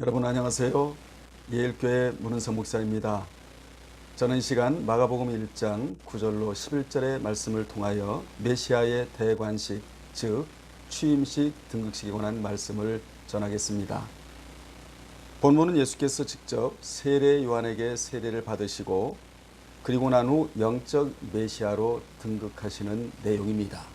여러분 안녕하세요. 예일교회 문은성 목사입니다. 저는 이 시간 마가복음 1장 9절로 11절의 말씀을 통하여 메시아의 대관식, 즉 취임식 등극식에 관한 말씀을 전하겠습니다. 본문은 예수께서 직접 세례 요한에게 세례를 받으시고 그리고 난 후 영적 메시아로 등극하시는 내용입니다.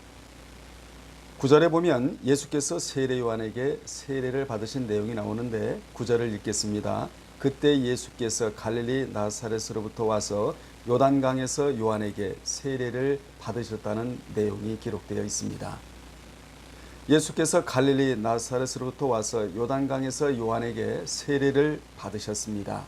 9절에 보면 예수께서 세례 요한에게 세례를 받으신 내용이 나오는데 9절을 읽겠습니다. 그때 예수께서 갈릴리 나사렛으로부터 와서 요단강에서 요한에게 세례를 받으셨다는 내용이 기록되어 있습니다. 예수께서 갈릴리 나사렛으로부터 와서 요단강에서 요한에게 세례를 받으셨습니다.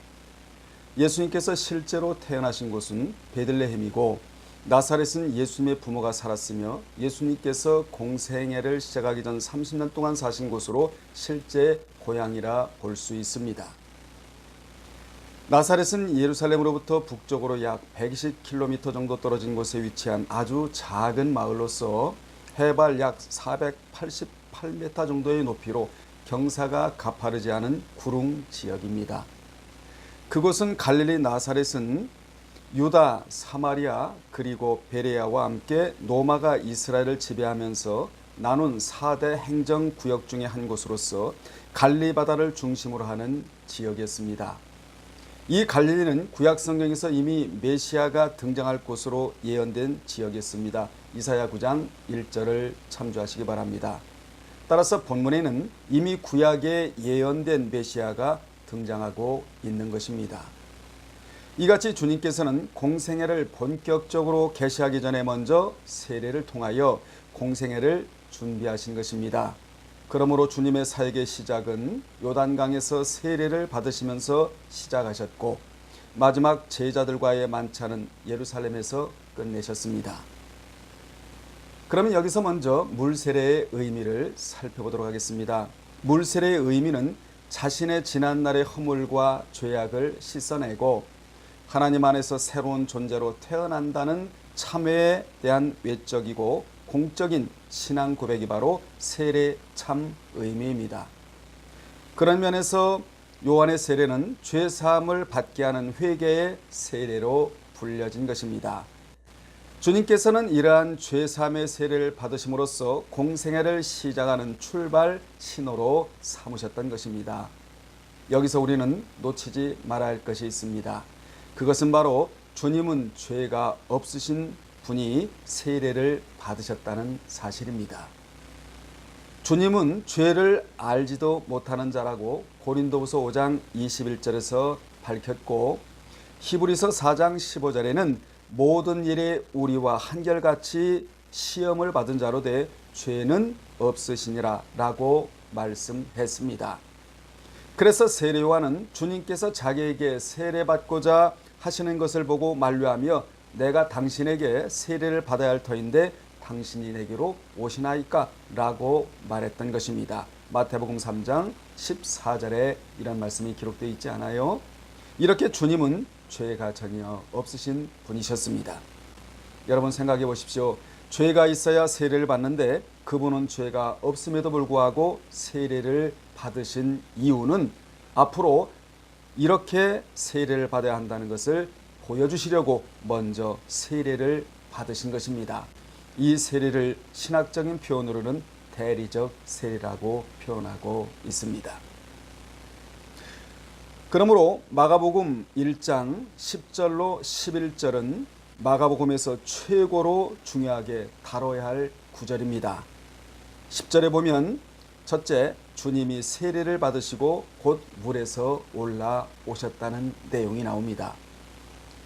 예수님께서 실제로 태어나신 곳은 베들레헴이고 나사렛은 예수님의 부모가 살았으며 예수님께서 공생애를 시작하기 전 30년 동안 사신 곳으로 실제 고향이라 볼 수 있습니다. 나사렛은 예루살렘으로부터 북쪽으로 약 120km 정도 떨어진 곳에 위치한 아주 작은 마을로서 해발 약 488m 정도의 높이로 경사가 가파르지 않은 구릉 지역입니다. 그곳은 갈릴리 나사렛은 유다, 사마리아 그리고 베레아와 함께 노마가 이스라엘을 지배하면서 나눈 4대 행정 구역 중의 한 곳으로서 갈리 바다를 중심으로 하는 지역이었습니다. 이 갈릴리는 구약 성경에서 이미 메시아가 등장할 곳으로 예언된 지역이었습니다. 이사야 9장 1절을 참조하시기 바랍니다. 따라서 본문에는 이미 구약에 예언된 메시아가 등장하고 있는 것입니다. 이같이 주님께서는 공생애를 본격적으로 개시하기 전에 먼저 세례를 통하여 공생애를 준비하신 것입니다. 그러므로 주님의 사역의 시작은 요단강에서 세례를 받으시면서 시작하셨고 마지막 제자들과의 만찬은 예루살렘에서 끝내셨습니다. 그러면 여기서 먼저 물 세례의 의미를 살펴보도록 하겠습니다. 물 세례의 의미는 자신의 지난날의 허물과 죄악을 씻어내고 하나님 안에서 새로운 존재로 태어난다는 참회에 대한 외적이고 공적인 신앙 고백이 바로 세례 참 의미입니다. 그런 면에서 요한의 세례는 죄 사함을 받게 하는 회개의 세례로 불려진 것입니다. 주님께서는 이러한 죄 사함의 세례를 받으심으로써 공생애를 시작하는 출발 신호로 삼으셨던 것입니다. 여기서 우리는 놓치지 말아야 할 것이 있습니다. 그것은 바로 주님은 죄가 없으신 분이 세례를 받으셨다는 사실입니다. 주님은 죄를 알지도 못하는 자라고 고린도후서 5장 21절에서 밝혔고 히브리서 4장 15절에는 모든 일에 우리와 한결같이 시험을 받은 자로 돼 죄는 없으시니라 라고 말씀했습니다. 그래서 세례요한은 주님께서 자기에게 세례받고자 하시는 것을 보고 만류하며 내가 당신에게 세례를 받아야 할 터인데 당신이 내게로 오시나이까 라고 말했던 것입니다. 마태복음 3장 14절에 이런 말씀이 기록되어 있지 않아요? 이렇게 주님은 죄가 전혀 없으신 분이셨습니다. 여러분 생각해 보십시오. 죄가 있어야 세례를 받는데 그분은 죄가 없음에도 불구하고 세례를 받으신 이유는 앞으로 이렇게 세례를 받아야 한다는 것을 보여주시려고 먼저 세례를 받으신 것입니다. 이 세례를 신학적인 표현으로는 대리적 세례라고 표현하고 있습니다. 그러므로 마가복음 1장 10절로 11절은 마가복음에서 최고로 중요하게 다뤄야 할 구절입니다. 10절에 보면 첫째 주님이 세례를 받으시고 곧 물에서 올라오셨다는 내용이 나옵니다.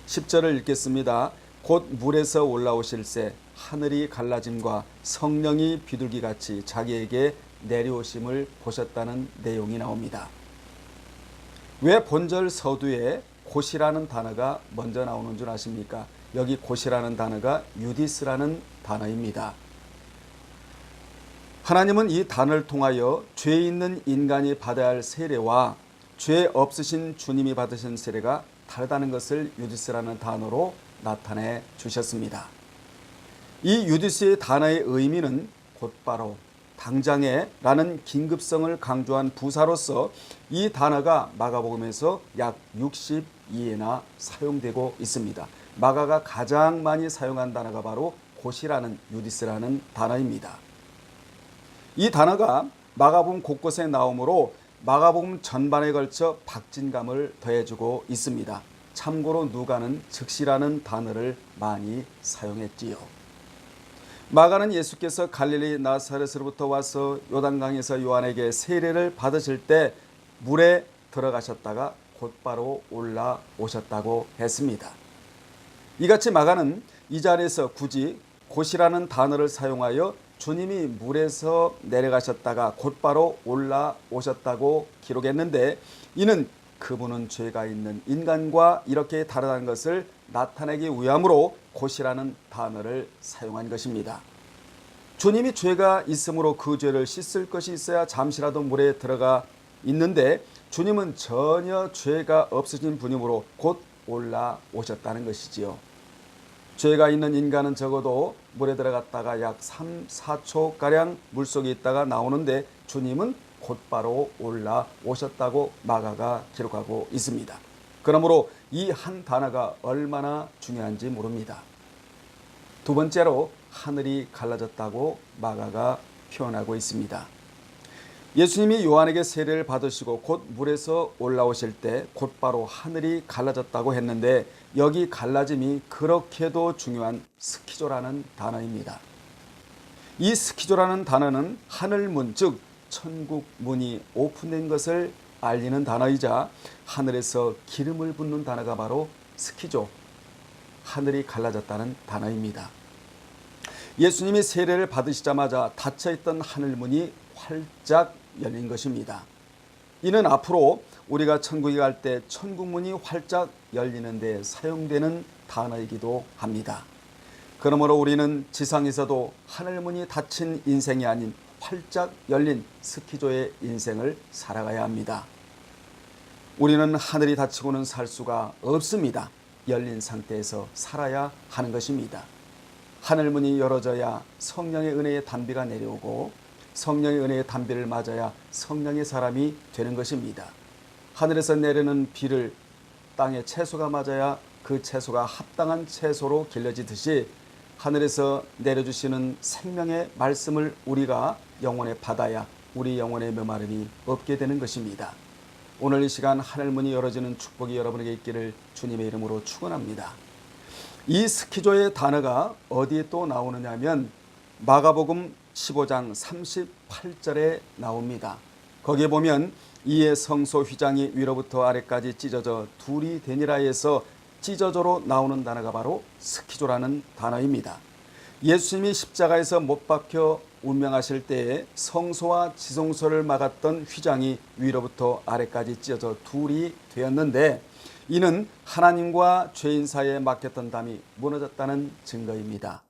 10절을 읽겠습니다. 곧 물에서 올라오실새 하늘이 갈라짐과 성령이 비둘기 같이 자기에게 내려오심을 보셨다는 내용이 나옵니다. 왜 본절 서두에 곧이라는 단어가 먼저 나오는 줄 아십니까? 여기 곧이라는 단어가 유디스라는 단어입니다. 하나님은 이 단어를 통하여 죄 있는 인간이 받아야 할 세례와 죄 없으신 주님이 받으신 세례가 다르다는 것을 유디스라는 단어로 나타내 주셨습니다. 이 유디스의 단어의 의미는 곧바로 당장에 라는 긴급성을 강조한 부사로서 이 단어가 마가복음에서 약 62회나 사용되고 있습니다. 마가가 가장 많이 사용한 단어가 바로 곧이라는 유디스라는 단어입니다. 이 단어가 마가복음 곳곳에 나오므로 마가복음 전반에 걸쳐 박진감을 더해주고 있습니다. 참고로 누가는 즉시라는 단어를 많이 사용했지요. 마가는 예수께서 갈릴리 나사렛으로부터 와서 요단강에서 요한에게 세례를 받으실 때 물에 들어가셨다가 곧바로 올라오셨다고 했습니다. 이같이 마가는 이 자리에서 굳이 곧이라는 단어를 사용하여 주님이 물에서 내려가셨다가 곧바로 올라오셨다고 기록했는데 이는 그분은 죄가 있는 인간과 이렇게 다르다는 것을 나타내기 위함으로 곧이라는 단어를 사용한 것입니다. 주님이 죄가 있으므로 그 죄를 씻을 것이 있어야 잠시라도 물에 들어가 있는데 주님은 전혀 죄가 없으신 분이므로 곧 올라오셨다는 것이지요. 죄가 있는 인간은 적어도 물에 들어갔다가 약 3, 4초 가량 물속에 있다가 나오는데 주님은 곧바로 올라오셨다고 마가가 기록하고 있습니다. 그러므로 이 한 단어가 얼마나 중요한지 모릅니다. 두 번째로 하늘이 갈라졌다고 마가가 표현하고 있습니다. 예수님이 요한에게 세례를 받으시고 곧 물에서 올라오실 때 곧바로 하늘이 갈라졌다고 했는데 여기 갈라짐이 그렇게도 중요한 스키조라는 단어입니다. 이 스키조라는 단어는 하늘문 즉 천국 문이 오픈된 것을 알리는 단어이자 하늘에서 기름을 붓는 단어가 바로 스키조 하늘이 갈라졌다는 단어입니다. 예수님이 세례를 받으시자마자 닫혀 있던 하늘 문이 활짝 열린 것입니다. 이는 앞으로 우리가 천국에 갈 때 천국문이 활짝 열리는 데 사용되는 단어이기도 합니다. 그러므로 우리는 지상에서도 하늘문이 닫힌 인생이 아닌 활짝 열린 스키조의 인생을 살아가야 합니다. 우리는 하늘이 닫히고는 살 수가 없습니다. 열린 상태에서 살아야 하는 것입니다. 하늘문이 열어져야 성령의 은혜의 단비가 내려오고 성령의 은혜의 단비를 맞아야 성령의 사람이 되는 것입니다. 하늘에서 내리는 비를 땅에 채소가 맞아야 그 채소가 합당한 채소로 길러지듯이 하늘에서 내려주시는 생명의 말씀을 우리가 영혼에 받아야 우리 영혼의 메마름이 없게 되는 것입니다. 오늘 이 시간 하늘문이 열어지는 축복이 여러분에게 있기를 주님의 이름으로 축원합니다. 이 스키조의 단어가 어디에 또 나오느냐면 마가복음 15장 38절에 나옵니다. 거기에 보면 이에 성소 휘장이 위로부터 아래까지 찢어져 둘이 되니라에서 찢어져로 나오는 단어가 바로 스키조라는 단어입니다. 예수님이 십자가에서 못 박혀 운명하실 때에 성소와 지성소를 막았던 휘장이 위로부터 아래까지 찢어져 둘이 되었는데 이는 하나님과 죄인 사이에 막혔던 담이 무너졌다는 증거입니다.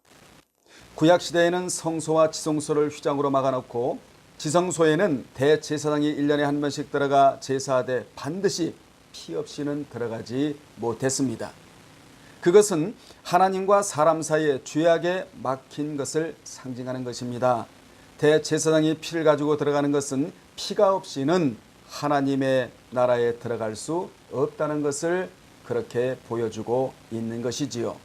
구약 시대에는 성소와 지성소를 휘장으로 막아놓고 지성소에는 대제사장이 1년에 한 번씩 들어가 제사하되 반드시 피 없이는 들어가지 못했습니다. 그것은 하나님과 사람 사이에 죄악에 막힌 것을 상징하는 것입니다. 대제사장이 피를 가지고 들어가는 것은 피가 없이는 하나님의 나라에 들어갈 수 없다는 것을 그렇게 보여주고 있는 것이지요.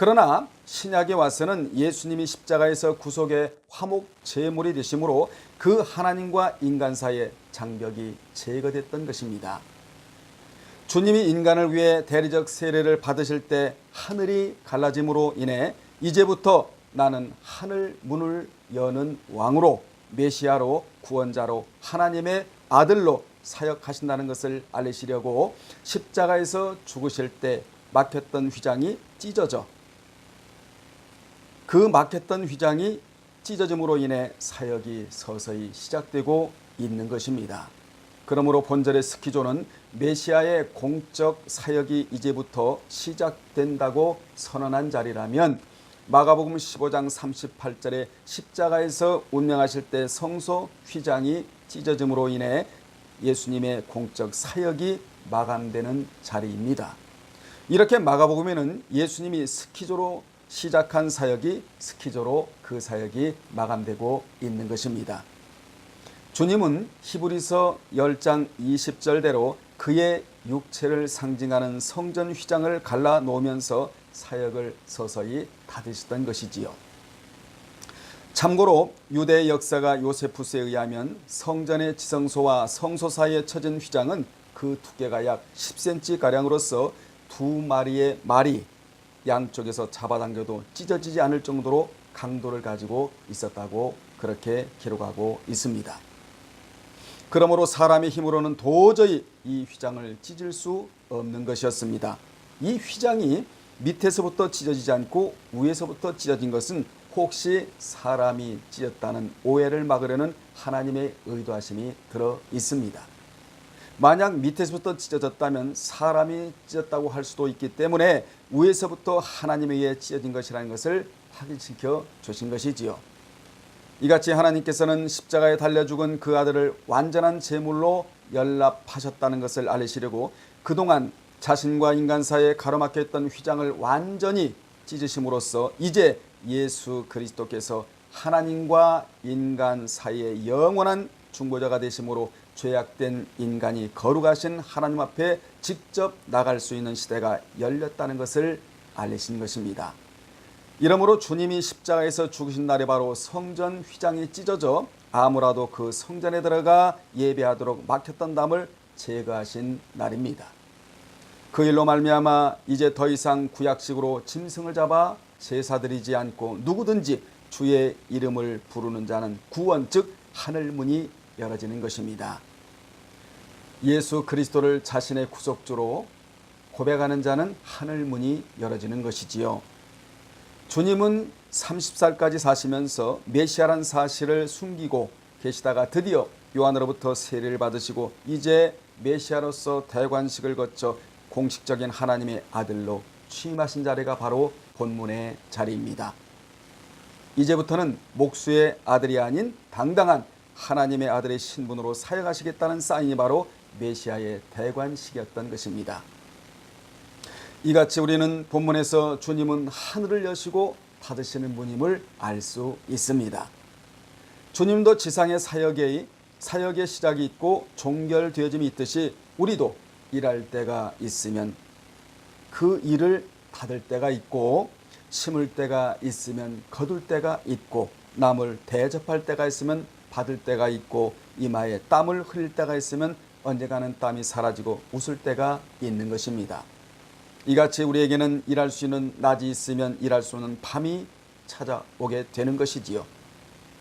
그러나 신약에 와서는 예수님이 십자가에서 구속의 화목 제물이 되심으로 그 하나님과 인간 사이의 장벽이 제거됐던 것입니다. 주님이 인간을 위해 대리적 세례를 받으실 때 하늘이 갈라짐으로 인해 이제부터 나는 하늘 문을 여는 왕으로 메시아로 구원자로 하나님의 아들로 사역하신다는 것을 알리시려고 십자가에서 죽으실 때 막혔던 휘장이 찢어져 그 막혔던 휘장이 찢어짐으로 인해 사역이 서서히 시작되고 있는 것입니다. 그러므로 본절의 스키조는 메시아의 공적 사역이 이제부터 시작된다고 선언한 자리라면 마가복음 15장 38절에 십자가에서 운명하실 때 성소 휘장이 찢어짐으로 인해 예수님의 공적 사역이 마감되는 자리입니다. 이렇게 마가복음에는 예수님이 스키조로 시작한 사역이 스키조로 그 사역이 마감되고 있는 것입니다. 주님은 히브리서 10장 20절대로 그의 육체를 상징하는 성전 휘장을 갈라 놓으면서 사역을 서서히 닫으셨던 것이지요. 참고로 유대 역사가 요세푸스에 의하면 성전의 지성소와 성소 사이에 쳐진 휘장은 그 두께가 약 10cm 가량으로서 두 마리의 말이 양쪽에서 잡아당겨도 찢어지지 않을 정도로 강도를 가지고 있었다고 그렇게 기록하고 있습니다. 그러므로 사람의 힘으로는 도저히 이 휘장을 찢을 수 없는 것이었습니다. 이 휘장이 밑에서부터 찢어지지 않고 위에서부터 찢어진 것은 혹시 사람이 찢었다는 오해를 막으려는 하나님의 의도하심이 들어 있습니다. 만약 밑에서부터 찢어졌다면 사람이 찢었다고 할 수도 있기 때문에 위에서부터 하나님에 의해 찢어진 것이라는 것을 확인시켜 주신 것이지요. 이같이 하나님께서는 십자가에 달려 죽은 그 아들을 완전한 제물로 연락하셨다는 것을 알리시려고 그동안 자신과 인간 사이에 가로막혀 있던 휘장을 완전히 찢으심으로써 이제 예수 그리스도께서 하나님과 인간 사이에 영원한 중보자가 되심으로 죄악된 인간이 거룩하신 하나님 앞에 직접 나갈 수 있는 시대가 열렸다는 것을 알리신 것입니다. 이러므로 주님이 십자가에서 죽으신 날에 바로 성전 휘장이 찢어져 아무라도 그 성전에 들어가 예배하도록 막혔던 담을 제거하신 날입니다. 그 일로 말미암아 이제 더 이상 구약식으로 짐승을 잡아 제사드리지 않고 누구든지 주의 이름을 부르는 자는 구원 즉 하늘 문이 열어지는 것입니다. 예수 그리스도를 자신의 구속주로 고백하는 자는 하늘 문이 열어지는 것이지요. 주님은 30살까지 사시면서 메시아란 사실을 숨기고 계시다가 드디어 요한으로부터 세례를 받으시고 이제 메시아로서 대관식을 거쳐 공식적인 하나님의 아들로 취임하신 자리가 바로 본문의 자리입니다. 이제부터는 목수의 아들이 아닌 당당한 하나님의 아들의 신분으로 사역하시겠다는 사인이 바로 메시아의 대관식이었던 것입니다. 이같이 우리는 본문에서 주님은 하늘을 여시고 닫으시는 분임을 알 수 있습니다. 주님도 지상의 사역의 사역의 시작이 있고 종결되어짐이 있듯이 우리도 일할 때가 있으면 그 일을 닫을 때가 있고 심을 때가 있으면 거둘 때가 있고 남을 대접할 때가 있으면 받을 때가 있고 이마에 땀을 흘릴 때가 있으면 언젠가는 땀이 사라지고 웃을 때가 있는 것입니다. 이같이 우리에게는 일할 수 있는 낮이 있으면 일할 수 있는 밤이 찾아오게 되는 것이지요.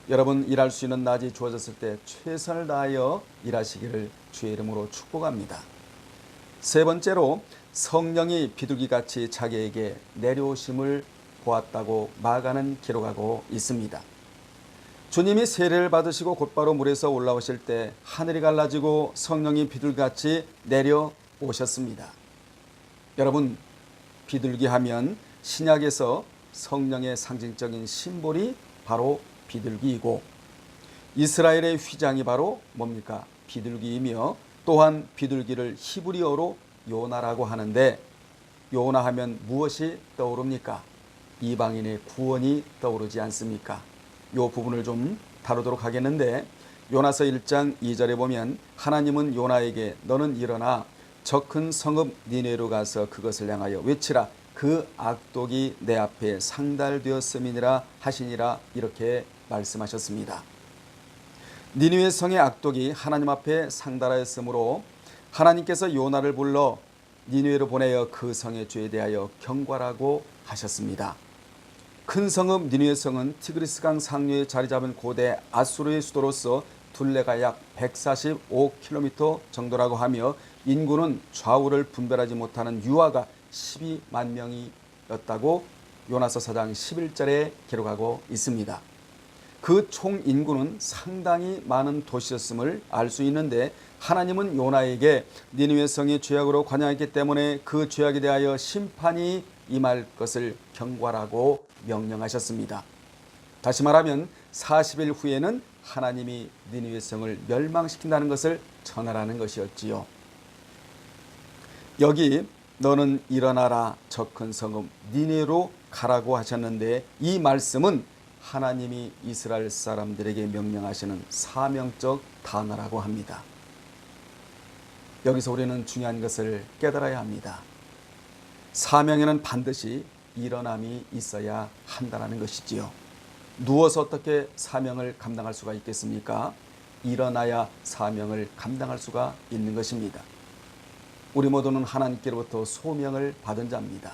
여러분 일할 수 있는 낮이 주어졌을 때 최선을 다하여 일하시기를 주의 이름으로 축복합니다. 세 번째로 성령이 비둘기같이 자기에게 내려오심을 보았다고 마가는 기록하고 있습니다. 주님이 세례를 받으시고 곧바로 물에서 올라오실 때 하늘이 갈라지고 성령이 비둘기같이 내려오셨습니다. 여러분 비둘기 하면 신약에서 성령의 상징적인 심볼이 바로 비둘기이고 이스라엘의 휘장이 바로 뭡니까? 비둘기이며 또한 비둘기를 히브리어로 요나라고 하는데 요나 하면 무엇이 떠오릅니까? 이방인의 구원이 떠오르지 않습니까? 요 부분을 좀 다루도록 하겠는데 요나서 1장 2절에 보면 하나님은 요나에게 너는 일어나 저 큰 성읍 니네로 가서 그것을 향하여 외치라 그 악독이 내 앞에 상달되었음이니라 하시니라 이렇게 말씀하셨습니다. 니누의 성의 악독이 하나님 앞에 상달하였으므로 하나님께서 요나를 불러 니누에로 보내어 그 성의 죄에 대하여 경과라고 하셨습니다. 큰 성읍 니누의 성은 티그리스강 상류에 자리 잡은 고대 아수르의 수도로서 둘레가 약 145km 정도라고 하며 인구는 좌우를 분별하지 못하는 유아가 12만 명이었다고 요나서 4장 11절에 기록하고 있습니다. 그 총 인구는 상당히 많은 도시였음을 알 수 있는데 하나님은 요나에게 니느웨 성이 죄악으로 관여했기 때문에 그 죄악에 대하여 심판이 임할 것을 경고하라고 명령하셨습니다. 다시 말하면 40일 후에는 하나님이 니느웨 성을 멸망시킨다는 것을 전하라는 것이었지요. 여기 너는 일어나라 저큰 성읍 니네로 가라고 하셨는데 이 말씀은 하나님이 이스라엘 사람들에게 명령하시는 사명적 단어라고 합니다. 여기서 우리는 중요한 것을 깨달아야 합니다. 사명에는 반드시 일어남이 있어야 한다는 것이지요. 누워서 어떻게 사명을 감당할 수가 있겠습니까? 일어나야 사명을 감당할 수가 있는 것입니다. 우리 모두는 하나님께로부터 소명을 받은 자입니다.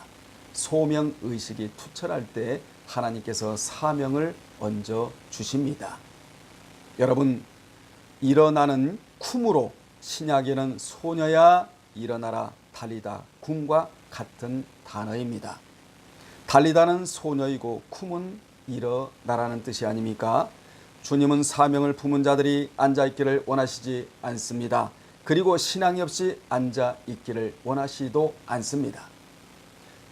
소명 의식이 투철할 때 하나님께서 사명을 얹어 주십니다. 여러분, 일어나는 쿰으로 신약에는 소녀야 일어나라 달리다 쿰과 같은 단어입니다. 달리다는 소녀이고 쿰은 일어나라는 뜻이 아닙니까? 주님은 사명을 품은 자들이 앉아 있기를 원하시지 않습니다. 그리고 신앙이 없이 앉아 있기를 원하시도 않습니다.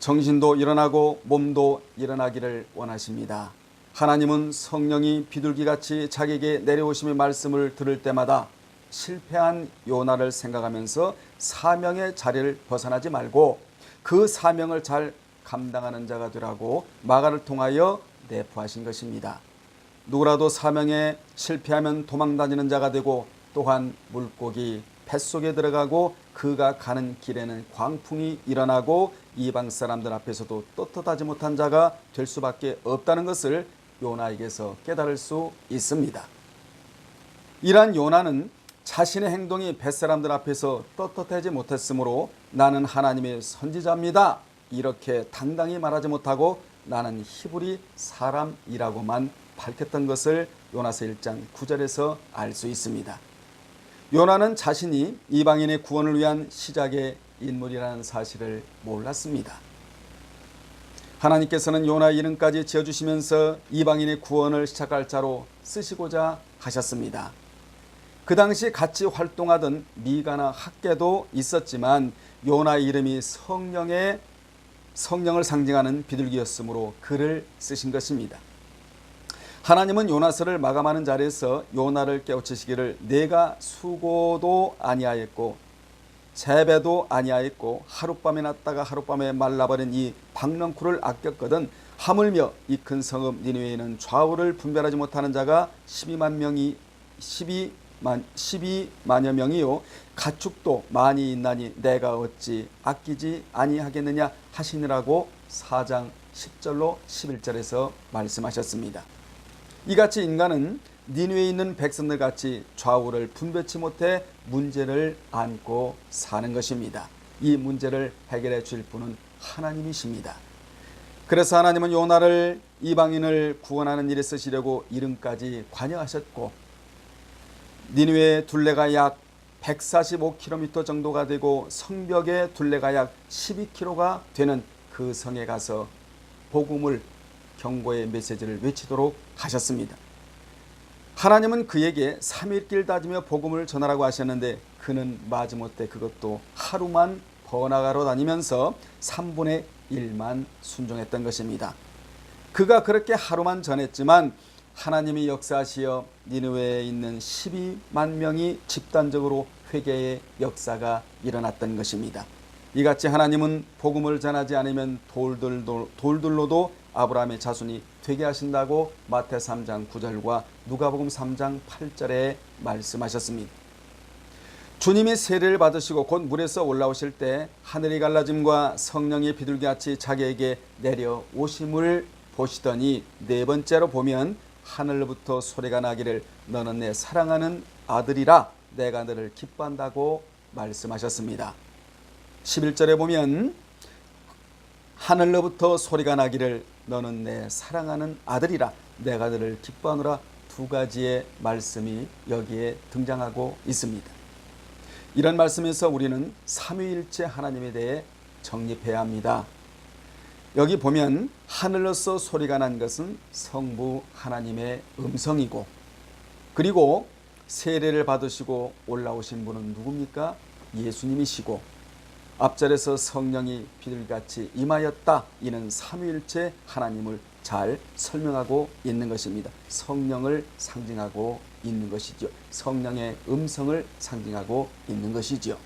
정신도 일어나고 몸도 일어나기를 원하십니다. 하나님은 성령이 비둘기같이 자기에게 내려오심의 말씀을 들을 때마다 실패한 요나를 생각하면서 사명의 자리를 벗어나지 말고 그 사명을 잘 감당하는 자가 되라고 마가를 통하여 내포하신 것입니다. 누구라도 사명에 실패하면 도망다니는 자가 되고 또한 물고기 뱃속에 들어가고 그가 가는 길에는 광풍이 일어나고 이방 사람들 앞에서도 떳떳하지 못한 자가 될 수밖에 없다는 것을 요나에게서 깨달을 수 있습니다. 이러한 요나는 자신의 행동이 뱃사람들 앞에서 떳떳하지 못했으므로 나는 하나님의 선지자입니다. 이렇게 당당히 말하지 못하고 나는 히브리 사람이라고만 밝혔던 것을 요나서 1장 9절에서 알 수 있습니다. 요나는 자신이 이방인의 구원을 위한 시작의 인물이라는 사실을 몰랐습니다. 하나님께서는 요나 이름까지 지어주시면서 이방인의 구원을 시작할 자로 쓰시고자 하셨습니다. 그 당시 같이 활동하던 미가나 학계도 있었지만 요나 이름이 성령의 성령을 상징하는 비둘기였으므로 글을 쓰신 것입니다. 하나님은 요나서를 마감하는 자리에서 요나를 깨우치시기를 내가 수고도 아니하였고 재배도 아니하였고 하룻밤에 났다가 하룻밤에 말라버린 이 박넝쿨을 아꼈거든 하물며 이 큰 성읍 니누에는 좌우를 분별하지 못하는 자가 12만 명이 12만 12만여 명이요 가축도 많이 있나니 내가 어찌 아끼지 아니하겠느냐 하시느라고 4장 10절로 11절에서 말씀하셨습니다. 이같이 인간은 니누에 있는 백성들 같이 좌우를 분별치 못해 문제를 안고 사는 것입니다. 이 문제를 해결해 줄 분은 하나님이십니다. 그래서 하나님은 요나를 이방인을 구원하는 일에 쓰시려고 이름까지 관여하셨고 니누의 둘레가 약 145km 정도가 되고 성벽의 둘레가 약 12km가 되는 그 성에 가서 복음을 경고의 메시지를 외치도록 하셨습니다. 하나님은 그에게 3일길 다지며 복음을 전하라고 하셨는데 그는 마지못해 그것도 하루만 번화가로 다니면서 3분의 1만 순종했던 것입니다. 그가 그렇게 하루만 전했지만 하나님이 역사하시어 니느웨에 있는 12만 명이 집단적으로 회개의 역사가 일어났던 것입니다. 이같이 하나님은 복음을 전하지 않으면 돌들도, 돌들로도 아브라함의 자손이 되게 하신다고 마태 3장 9절과 누가복음 3장 8절에 말씀하셨습니다. 주님이 세례를 받으시고 곧 물에서 올라오실 때 하늘이 갈라짐과 성령의 비둘기같이 자기에게 내려오심을 보시더니 네 번째로 보면 하늘로부터 소리가 나기를 너는 내 사랑하는 아들이라 내가 너를 기뻐한다고 말씀하셨습니다. 11절에 보면 하늘로부터 소리가 나기를 너는 내 사랑하는 아들이라 내가 너를 기뻐하노라 두 가지의 말씀이 여기에 등장하고 있습니다. 이런 말씀에서 우리는 삼위일체 하나님에 대해 정립해야 합니다. 여기 보면 하늘로서 소리가 난 것은 성부 하나님의 음성이고 그리고 세례를 받으시고 올라오신 분은 누굽니까? 예수님이시고 앞절에서 성령이 비둘같이 임하였다. 이는 삼위일체 하나님을 잘 설명하고 있는 것입니다. 성령을 상징하고 있는 것이죠. 성령의 음성을 상징하고 있는 것이죠.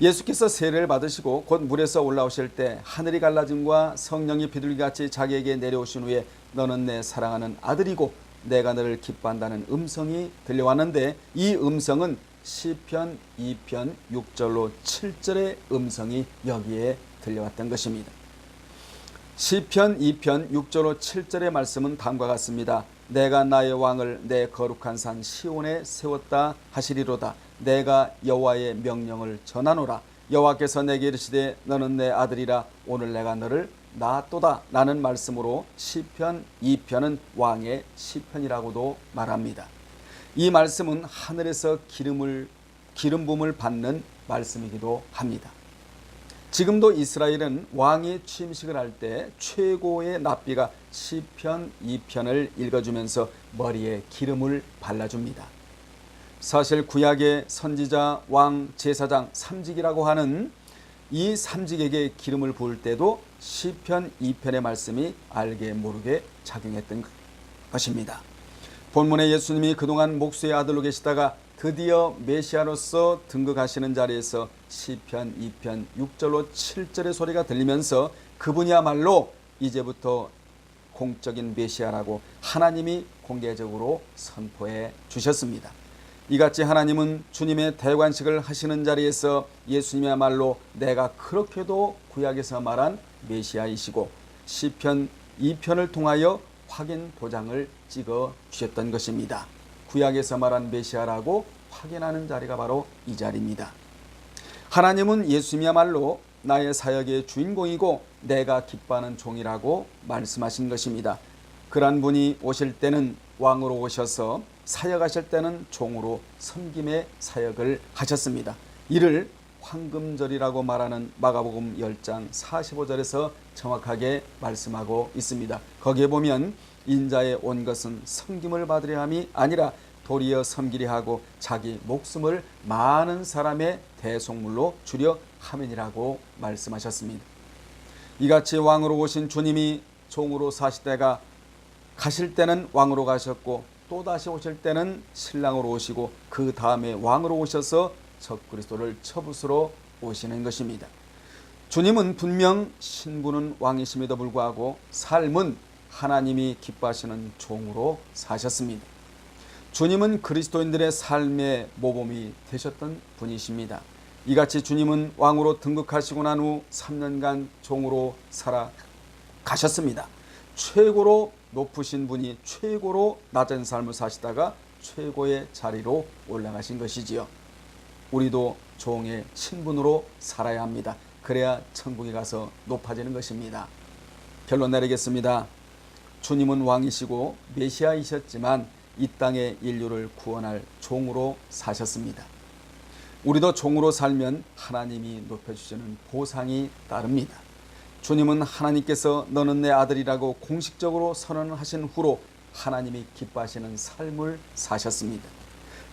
예수께서 세례를 받으시고 곧 물에서 올라오실 때 하늘이 갈라짐과 성령이 비둘기같이 자기에게 내려오신 후에 너는 내 사랑하는 아들이고 내가 너를 기뻐한다는 음성이 들려왔는데 이 음성은 시편 2편 6절로 7절의 음성이 여기에 들려왔던 것입니다. 시편 2편 6절로 7절의 말씀은 다음과 같습니다. 내가 나의 왕을 내 거룩한 산 시온에 세웠다 하시리로다. 내가 여호와의 명령을 전하노라. 여호와께서 내게 이르시되 너는 내 아들이라 오늘 내가 너를 낳았도다 라는 말씀으로 시편 2편은 왕의 시편이라고도 말합니다. 이 말씀은 하늘에서 기름을 기름 부음을 받는 말씀이기도 합니다. 지금도 이스라엘은 왕이 취임식을 할 때 최고의 납비가 시편 2편을 읽어주면서 머리에 기름을 발라줍니다. 사실 구약의 선지자, 왕, 제사장, 삼직이라고 하는 이 삼직에게 기름을 부을 때도 시편 2편의 말씀이 알게 모르게 작용했던 것입니다. 본문에 예수님이 그동안 목수의 아들로 계시다가 드디어 메시아로서 등극하시는 자리에서 시편 2편 6절로 7절의 소리가 들리면서 그분이야말로 이제부터 공적인 메시아라고 하나님이 공개적으로 선포해 주셨습니다. 이같이 하나님은 주님의 대관식을 하시는 자리에서 예수님이야말로 내가 그렇게도 구약에서 말한 메시아이시고 시편 2편을 통하여 확인 도장을 찍어 주셨던 것입니다. 구약에서 말한 메시아라고 확인하는 자리가 바로 이 자리입니다. 하나님은 예수님이야말로 나의 사역의 주인공이고 내가 기뻐하는 종이라고 말씀하신 것입니다. 그러한 분이 오실 때는 왕으로 오셔서 사역하실 때는 종으로 섬김의 사역을 하셨습니다. 이를 황금절이라고 말하는 마가복음 10장 45절에서 정확하게 말씀하고 있습니다. 거기에 보면 인자의 온 것은 섬김을 받으려 함이 아니라 도리어 섬기려 하고 자기 목숨을 많은 사람의 대속물로 주려 함이니라고 말씀하셨습니다. 이같이 왕으로 오신 주님이 종으로 사시다가 가실 때는 왕으로 가셨고 또 다시 오실 때는 신랑으로 오시고 그 다음에 왕으로 오셔서 적 그리스도를 처부수로 오시는 것입니다. 주님은 분명 신부는 왕이심에도 불구하고 삶은 하나님이 기뻐하시는 종으로 사셨습니다. 주님은 그리스도인들의 삶의 모범이 되셨던 분이십니다. 이같이 주님은 왕으로 등극하시고 난 후 3년간 종으로 살아가셨습니다. 최고로 높으신 분이 최고로 낮은 삶을 사시다가 최고의 자리로 올라가신 것이지요. 우리도 종의 신분으로 살아야 합니다. 그래야 천국에 가서 높아지는 것입니다. 결론 내리겠습니다. 주님은 왕이시고 메시아이셨지만 이 땅의 인류를 구원할 종으로 사셨습니다. 우리도 종으로 살면 하나님이 높여주시는 보상이 따릅니다. 주님은 하나님께서 너는 내 아들이라고 공식적으로 선언하신 후로 하나님이 기뻐하시는 삶을 사셨습니다.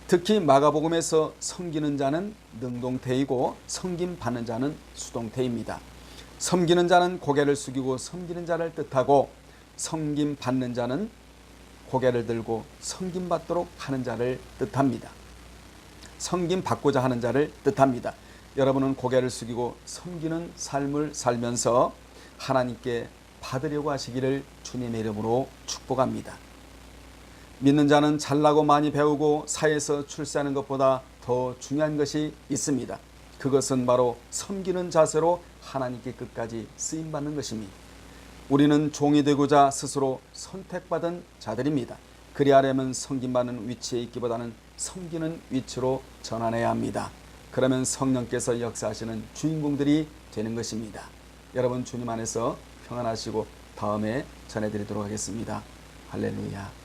특히 마가복음에서 섬기는 자는 능동태이고 섬김 받는 자는 수동태입니다. 섬기는 자는 고개를 숙이고 섬기는 자를 뜻하고 섬김 받는 자는 고개를 들고 섬김 받도록 하는 자를 뜻합니다. 섬김 받고자 하는 자를 뜻합니다. 여러분은 고개를 숙이고 섬기는 삶을 살면서 하나님께 받으려고 하시기를 주님의 이름으로 축복합니다. 믿는 자는 잘나고 많이 배우고 사회에서 출세하는 것보다 더 중요한 것이 있습니다. 그것은 바로 섬기는 자세로 하나님께 끝까지 쓰임 받는 것입니다. 우리는 종이 되고자 스스로 선택받은 자들입니다. 그리하려면 섬김받는 위치에 있기보다는 섬기는 위치로 전환해야 합니다. 그러면 성령께서 역사하시는 주인공들이 되는 것입니다. 여러분 주님 안에서 평안하시고 다음에 전해드리도록 하겠습니다. 할렐루야.